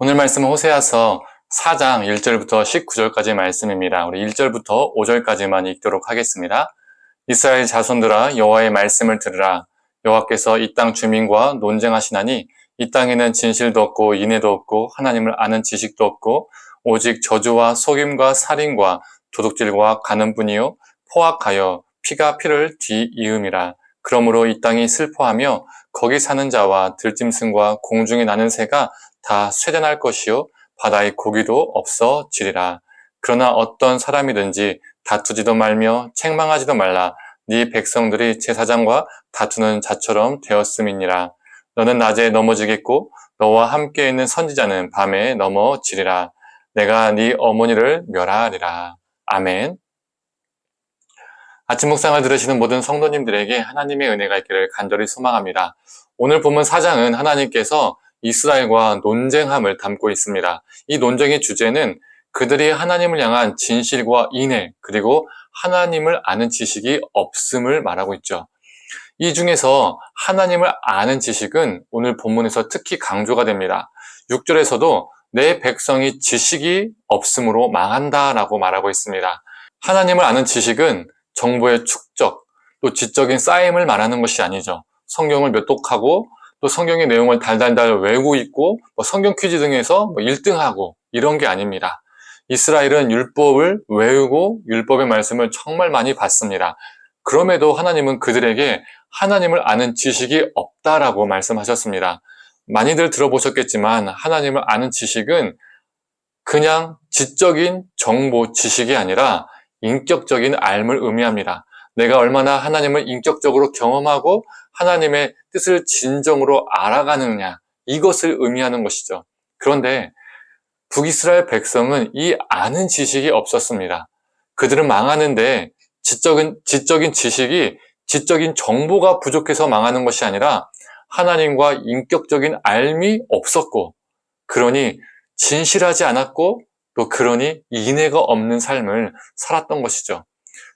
오늘 말씀은 호세아서 4장 1절부터 19절까지 말씀입니다. 우리 1절부터 5절까지만 읽도록 하겠습니다. 이스라엘 자손들아 여호와의 말씀을 들으라. 여호와께서 이 땅 주민과 논쟁하시나니 이 땅에는 진실도 없고 인애도 없고 하나님을 아는 지식도 없고 오직 저주와 속임과 살인과 도둑질과 가는뿐이요 포악하여 피가 피를 뒤이음이라. 그러므로 이 땅이 슬퍼하며 거기 사는 자와 들짐승과 공중에 나는 새가 다 쇠잔할 것이요 바다의 고기도 없어지리라. 그러나 어떤 사람이든지 다투지도 말며 책망하지도 말라. 네 백성들이 제사장과 다투는 자처럼 되었음이니라. 너는 낮에 넘어지겠고 너와 함께 있는 선지자는 밤에 넘어지리라. 내가 네 어머니를 멸하리라. 아멘. 아침 묵상을 들으시는 모든 성도님들에게 하나님의 은혜가 있기를 간절히 소망합니다. 오늘 본문 4장은 하나님께서 이스라엘과 논쟁함을 담고 있습니다. 이 논쟁의 주제는 그들이 하나님을 향한 진실과 인애, 그리고 하나님을 아는 지식이 없음을 말하고 있죠. 이 중에서 하나님을 아는 지식은 오늘 본문에서 특히 강조가 됩니다. 6절에서도 내 백성이 지식이 없음으로 망한다 라고 말하고 있습니다. 하나님을 아는 지식은 정보의 축적, 또 지적인 쌓임을 말하는 것이 아니죠. 성경을 몇 독하고 또 성경의 내용을 달달달 외우고 있고 뭐 성경 퀴즈 등에서 뭐 1등하고 이런 게 아닙니다. 이스라엘은 율법을 외우고 율법의 말씀을 정말 많이 받습니다. 그럼에도 하나님은 그들에게 하나님을 아는 지식이 없다라고 말씀하셨습니다. 많이들 들어보셨겠지만 하나님을 아는 지식은 그냥 지적인 정보 지식이 아니라 인격적인 알을 의미합니다. 내가 얼마나 하나님을 인격적으로 경험하고 하나님의 뜻을 진정으로 알아가느냐 이것을 의미하는 것이죠. 그런데 북이스라엘 백성은 이 아는 지식이 없었습니다. 그들은 망하는데 지적인, 지적인 지식이 지적인 정보가 부족해서 망하는 것이 아니라 하나님과 인격적인 알미 없었고 그러니 진실하지 않았고 또 그러니 인애가 없는 삶을 살았던 것이죠.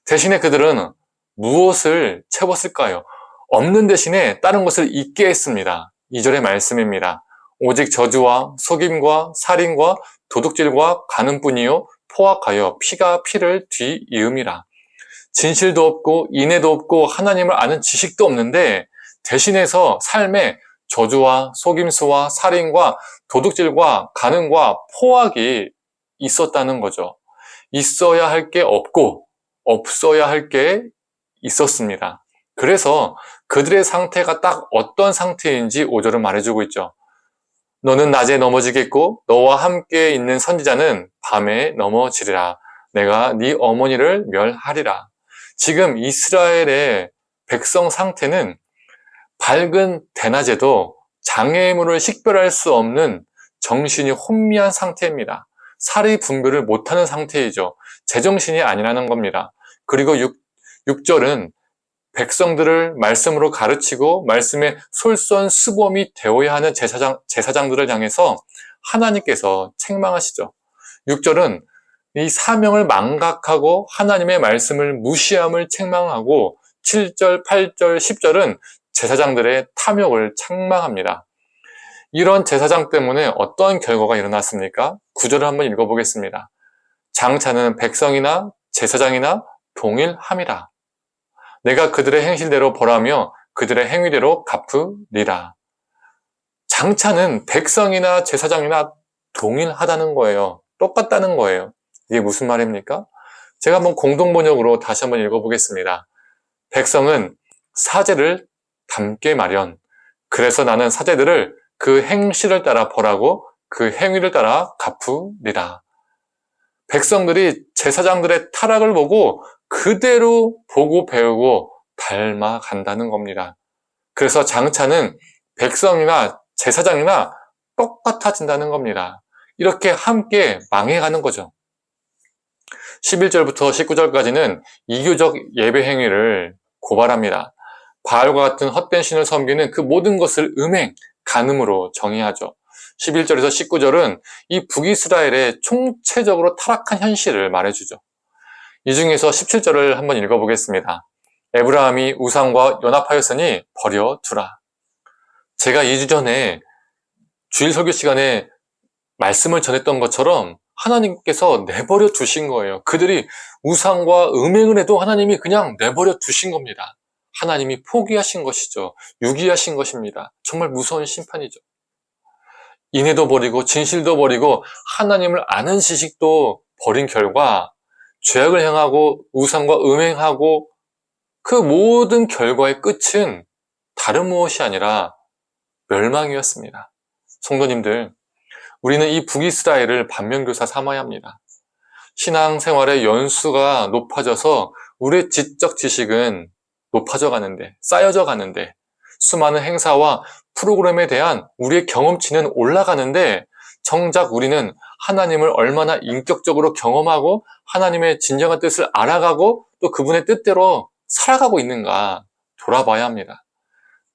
대신에 그들은 무엇을 채웠을까요? 없는 대신에 다른 것을 잊게 했습니다. 2절의 말씀입니다. 오직 저주와 속임과 살인과 도둑질과 가는뿐이요 포악하여 피가 피를 뒤이음이라. 진실도 없고 인애도 없고 하나님을 아는 지식도 없는데 대신해서 삶에 저주와 속임수와 살인과 도둑질과 가는과 포악이 있었다는 거죠. 있어야 할 게 없고 없어야 할 게 있었습니다. 그래서 그들의 상태가 딱 어떤 상태인지 5절은 말해주고 있죠. 너는 낮에 넘어지겠고 너와 함께 있는 선지자는 밤에 넘어지리라. 내가 네 어머니를 멸하리라. 지금 이스라엘의 백성 상태는 밝은 대낮에도 장애물을 식별할 수 없는 정신이 혼미한 상태입니다. 살이 분별을 못하는 상태이죠. 제정신이 아니라는 겁니다. 그리고 6, 6절은 백성들을 말씀으로 가르치고 말씀의 솔선수범이 되어야 하는 제사장, 제사장들을 향해서 하나님께서 책망하시죠. 6절은 이 사명을 망각하고 하나님의 말씀을 무시함을 책망하고 7절, 8절, 10절은 제사장들의 탐욕을 책망합니다. 이런 제사장 때문에 어떤 결과가 일어났습니까? 구절을 한번 읽어보겠습니다. 장차는 백성이나 제사장이나 동일함이라. 내가 그들의 행실대로 벌하며 그들의 행위대로 갚으리라. 장차는 백성이나 제사장이나 동일하다는 거예요. 똑같다는 거예요. 이게 무슨 말입니까? 제가 한번 공동번역으로 다시 한번 읽어보겠습니다. 백성은 사제를 담게 마련. 그래서 나는 사제들을 그 행실을 따라 벌하고 그 행위를 따라 갚으리라. 백성들이 제사장들의 타락을 보고 그대로 보고 배우고 닮아간다는 겁니다. 그래서 장차는 백성이나 제사장이나 똑같아진다는 겁니다. 이렇게 함께 망해가는 거죠. 11절부터 19절까지는 이교적 예배 행위를 고발합니다. 바알과 같은 헛된 신을 섬기는 그 모든 것을 음행, 간음으로 정의하죠. 11절에서 19절은 이 북이스라엘의 총체적으로 타락한 현실을 말해주죠. 이 중에서 17절을 한번 읽어보겠습니다. 에브라함이 우상과 연합하였으니 버려두라. 제가 2주 전에 주일 설교 시간에 말씀을 전했던 것처럼 하나님께서 내버려 두신 거예요. 그들이 우상과 음행을 해도 하나님이 그냥 내버려 두신 겁니다. 하나님이 포기하신 것이죠. 유기하신 것입니다. 정말 무서운 심판이죠. 인애도 버리고 진실도 버리고 하나님을 아는 지식도 버린 결과 죄악을 행하고 우상과 음행하고 그 모든 결과의 끝은 다른 무엇이 아니라 멸망이었습니다. 성도님들, 우리는 이 북이스라엘을 반면교사 삼아야 합니다. 신앙생활의 연수가 높아져서 우리의 지적 지식은 높아져 가는데, 쌓여져 가는데, 수많은 행사와 프로그램에 대한 우리의 경험치는 올라가는데, 정작 우리는 하나님을 얼마나 인격적으로 경험하고 하나님의 진정한 뜻을 알아가고 또 그분의 뜻대로 살아가고 있는가 돌아봐야 합니다.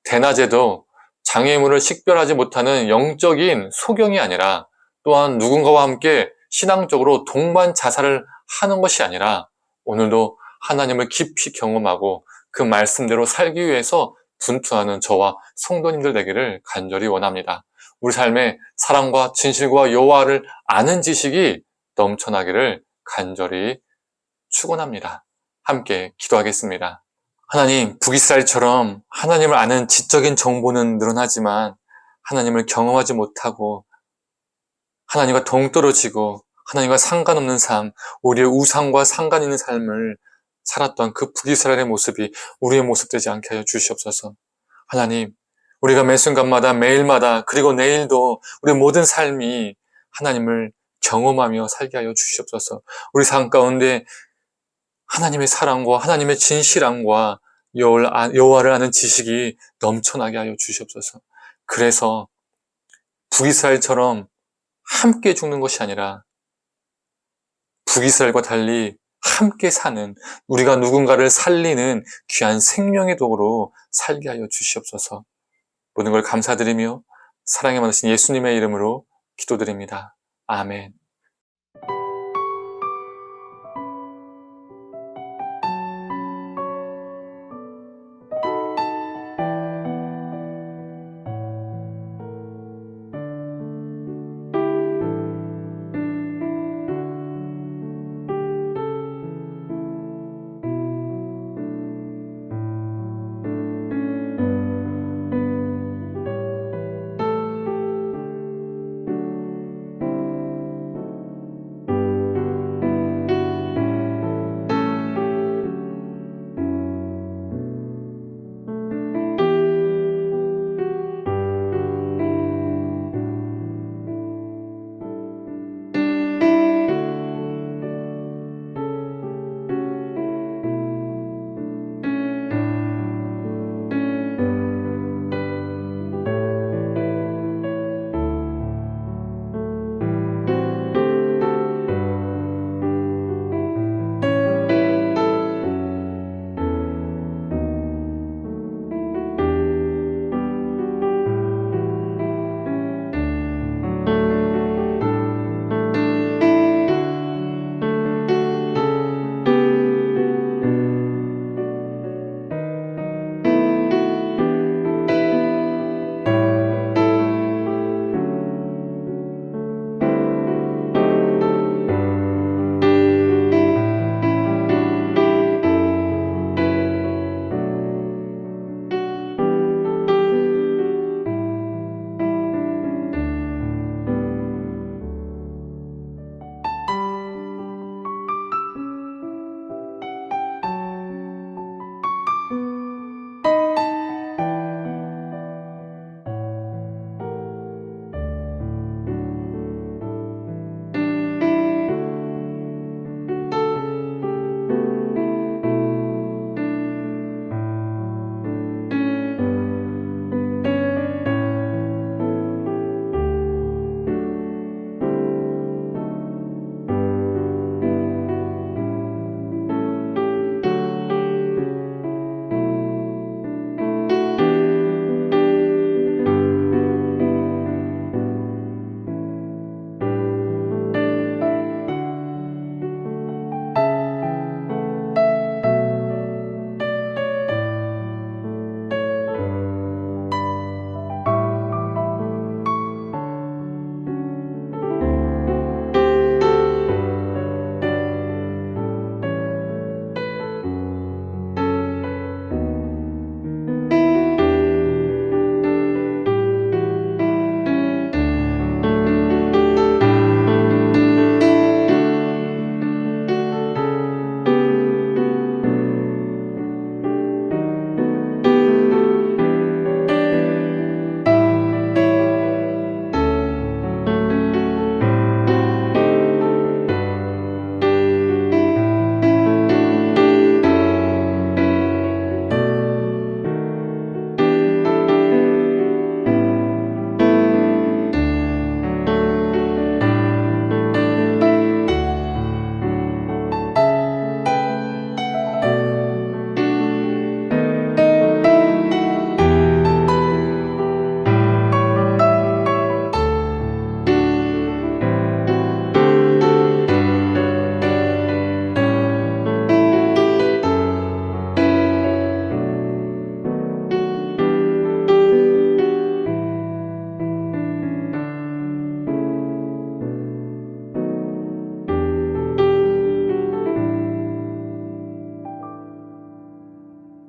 대낮에도 장애물을 식별하지 못하는 영적인 소경이 아니라 또한 누군가와 함께 신앙적으로 동반 자살을 하는 것이 아니라 오늘도 하나님을 깊이 경험하고 그 말씀대로 살기 위해서 분투하는 저와 성도님들 되기를 간절히 원합니다. 우리 삶에 사랑과 진실과 여호와를 아는 지식이 넘쳐나기를 간절히 축원합니다. 함께 기도하겠습니다. 하나님, 북이스라엘처럼 하나님을 아는 지적인 정보는 늘어나지만 하나님을 경험하지 못하고 하나님과 동떨어지고 하나님과 상관없는 삶, 우리의 우상과 상관 있는 삶을 살았던 그 북이스라엘의 모습이 우리의 모습 되지 않게 하여 주시옵소서. 하나님, 우리가 매 순간마다 매일마다 그리고 내일도 우리 모든 삶이 하나님을 경험하며 살게 하여 주시옵소서. 우리 삶 가운데 하나님의 사랑과 하나님의 진실함과 여호와를 아는 지식이 넘쳐나게 하여 주시옵소서. 그래서 북이스라엘처럼 함께 죽는 것이 아니라 북이스라엘과 달리 함께 사는 우리가 누군가를 살리는 귀한 생명의 도구로 살게 하여 주시옵소서. 모든 걸 감사드리며 사랑에 많으신 예수님의 이름으로 기도드립니다. 아멘.